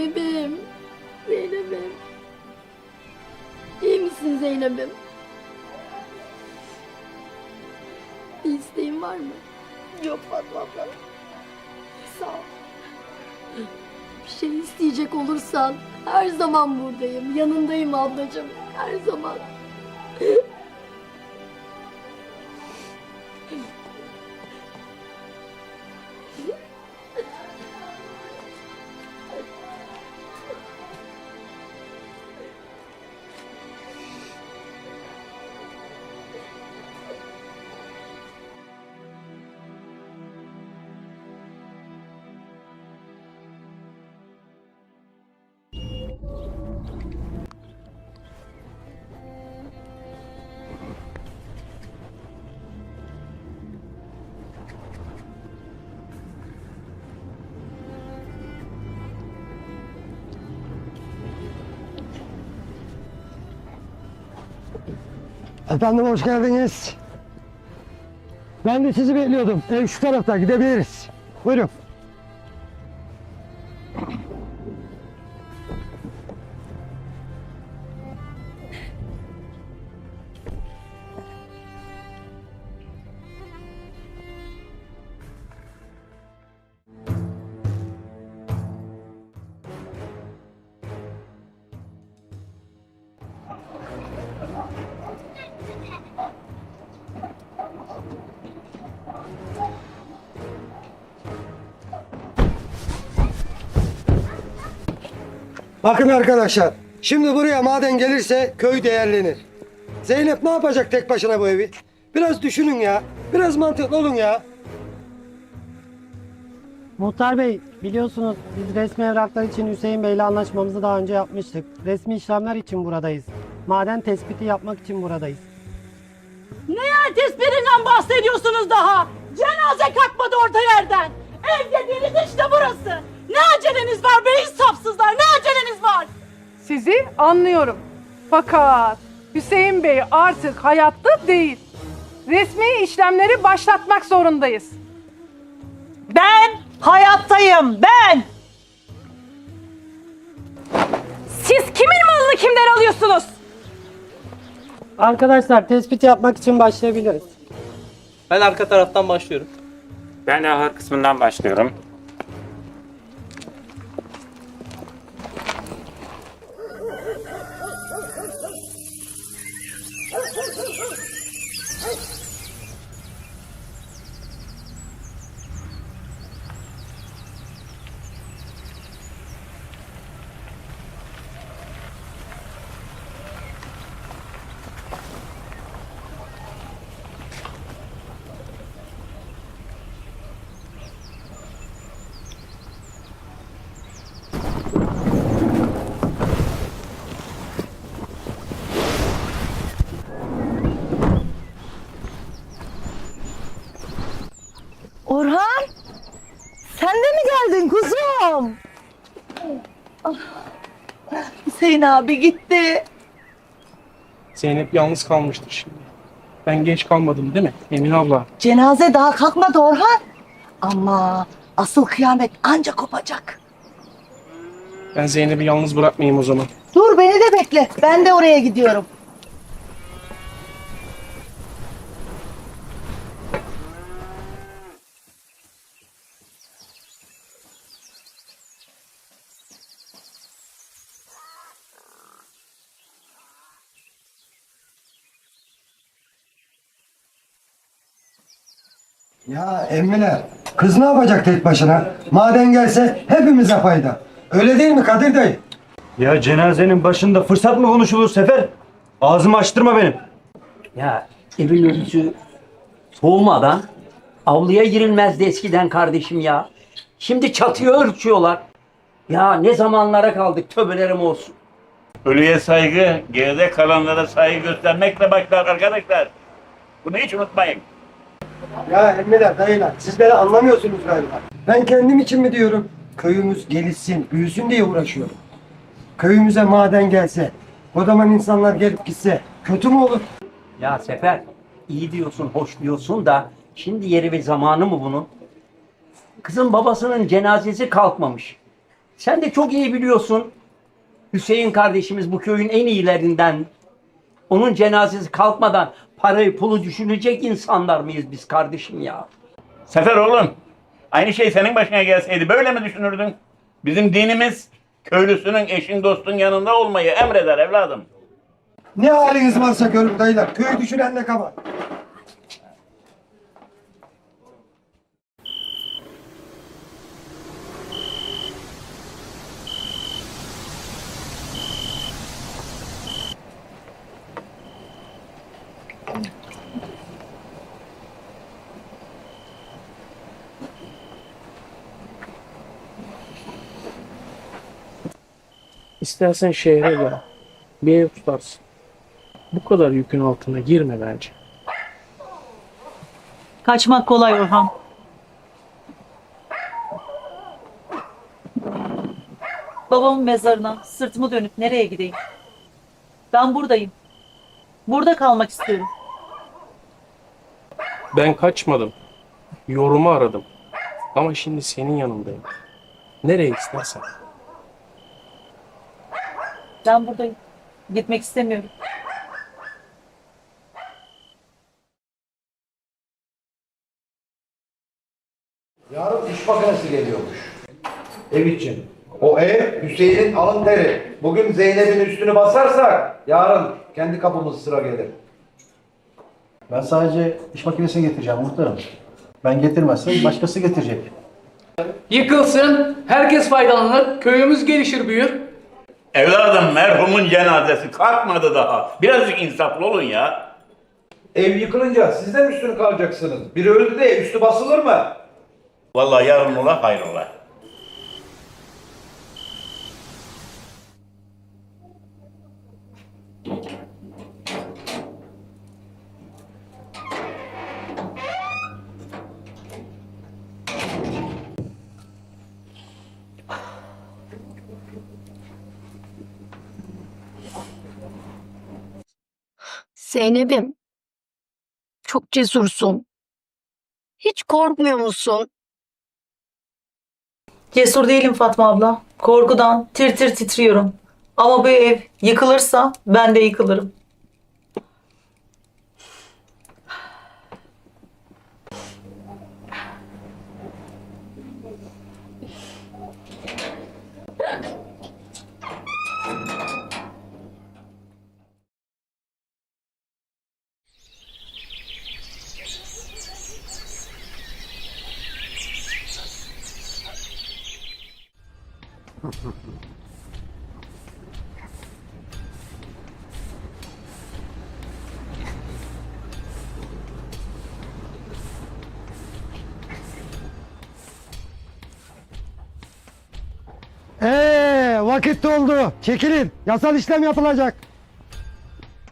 Zeynep'im. Zeynep'im. İyi misin Zeynep'im? Bir isteğin var mı? Yok Fatma abla. Sağ ol. Bir şey isteyecek olursan her zaman buradayım. Yanındayım ablacığım. Her zaman. Efendim hoş geldiniz. Ben de sizi bekliyordum. Ev şu tarafta gidebiliriz. Buyurun. Bakın arkadaşlar. Şimdi buraya maden gelirse köy değerlenir. Zeynep ne yapacak tek başına bu evi? Biraz düşünün ya. Biraz mantıklı olun ya. Muhtar Bey biliyorsunuz biz resmi evraklar için Hüseyin Bey'le anlaşmamızı daha önce yapmıştık. Resmi işlemler için buradayız. Maden tespiti yapmak için buradayız. Ne yer tespitinden bahsediyorsunuz daha? Cenaze kalkmadı orta yerden. Ev dediğiniz işte burası. Ne aceleniz var be insafsızlar? Ne aceleniz var? Sizi anlıyorum. Fakat Hüseyin Bey artık hayatta değil. Resmi işlemleri başlatmak zorundayız. Ben hayattayım. Ben. Siz kimin malını kimden alıyorsunuz? Arkadaşlar tespit yapmak için başlayabiliriz. Ben arka taraftan başlıyorum. Ben ahır kısmından başlıyorum. Orhan. Sen de mi geldin kuzum? Hüseyin abi gitti. Zeynep yalnız kalmıştır şimdi. Ben geç kalmadım değil mi Emin abla? Cenaze daha kalkmadı Orhan. Ama asıl kıyamet ancak kopacak. Ben Zeynep'i yalnız bırakmayayım o zaman. Dur beni de bekle. Ben de oraya gidiyorum. Ya emmiler. Kız ne yapacak tek başına? Maden gelse hepimize fayda. Öyle değil mi Kadir dayı? Ya cenazenin başında fırsat mı konuşulur Sefer? Ağzımı açtırma benim. Ya evin ölüsü soğumadan avluya girilmezdi eskiden kardeşim ya. Şimdi çatıya ölçüyorlar. Ya ne zamanlara kaldık tövbelerim olsun. Ölüye saygı, geride kalanlara saygı göstermekle başlar arkadaşlar. Bunu hiç unutmayın. Ya emmiler dayılar siz beni anlamıyorsunuz galiba. Ben kendim için mi diyorum? Köyümüz gelişsin, büyüsün diye uğraşıyorum. Köyümüze maden gelse, kodaman insanlar gelip gitse kötü mü olur? Ya Sefer iyi diyorsun hoş diyorsun da şimdi yeri ve zamanı mı bunun? Kızın babasının cenazesi kalkmamış. Sen de çok iyi biliyorsun. Hüseyin kardeşimiz bu köyün en iyilerinden. Onun cenazesi kalkmadan parayı pulu düşünecek insanlar mıyız biz kardeşim ya? Sefer oğlum, aynı şey senin başına gelseydi böyle mi düşünürdün? Bizim dinimiz köylüsünün, eşin, dostun yanında olmayı emreder evladım. Ne haliniz varsa görün dayılar. Köy düşürenle kabar. İstersen şehre gel. Bir ev tutarsın. Bu kadar yükün altına girme bence. Kaçmak kolay Orhan. Babamın mezarına sırtımı dönüp nereye gideyim? Ben buradayım. Burada kalmak istiyorum. Ben kaçmadım. Yorumu aradım. Ama şimdi senin yanındayım. Nereye istersen. Ben buradayım. Gitmek istemiyorum. Yarın iş makinesi geliyormuş. Ev için. O ev Hüseyin'in alın teri. Bugün Zeynep'in üstünü basarsak yarın kendi kapımız sıra gelir. Ben sadece iş makinesini getireceğim muhtarım. Ben getirmezsem başkası getirecek. Yıkılsın, herkes faydalanır, köyümüz gelişir büyür. Evladım merhumun cenazesi kalkmadı daha. Birazcık insaflı olun ya. Ev yıkılınca siz de mi üstünü kalacaksınız? Biri öldü de üstü basılır mı? Vallahi yarın ola hayrola. Zeynep'im. Çok cesursun. Hiç korkmuyor musun? Cesur değilim Fatma abla. Korkudan tir tir titriyorum. Ama bu ev yıkılırsa ben de yıkılırım. Vakit doldu. Çekilin. Yasal işlem yapılacak.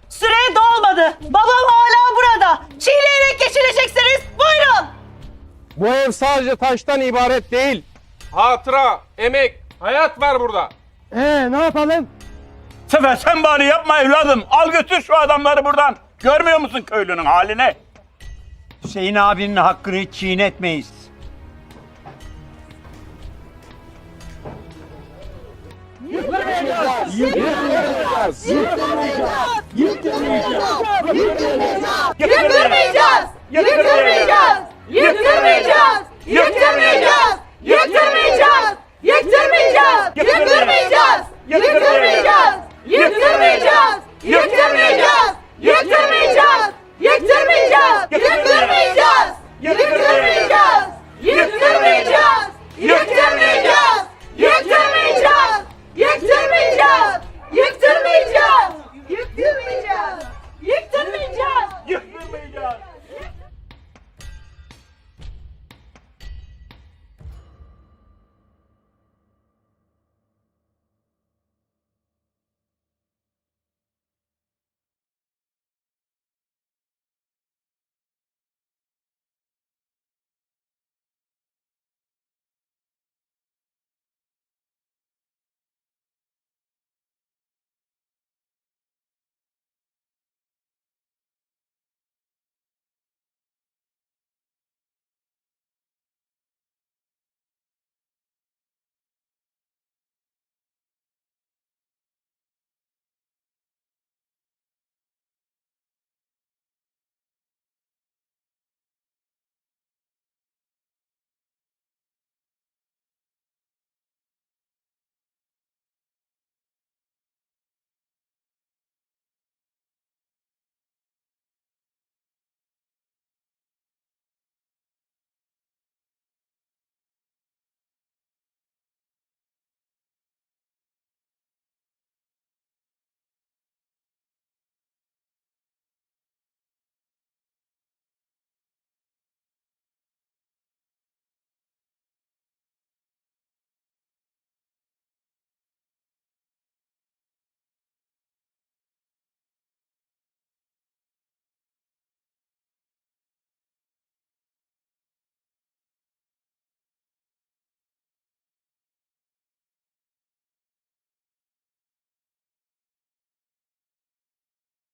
Süre dolmadı. Babam hala burada. Çiğneyerek geçireceksiniz. Buyurun. Bu ev sadece taştan ibaret değil. Hatıra, emek, hayat var burada. Ee, ne yapalım? Sefer sen bari yapma evladım. Al götür şu adamları buradan. Görmüyor musun köylünün halini? Hüseyin abinin hakkını çiğnetmeyiz. Yıktırmayacağız! Yıktırmayacağız! Yıktırmayacağız. Yıktırmayacağız. Yıktırmayacağız. Yıktırmayacağız. Yıktırmayacağız. Yıktırmayacağız. Yıktırmayacağız. Yıktırmayacağız. Yıktırmayacağız. Yıktırmayacağız. Yıktırmayacağız. Yıktırmayacağız.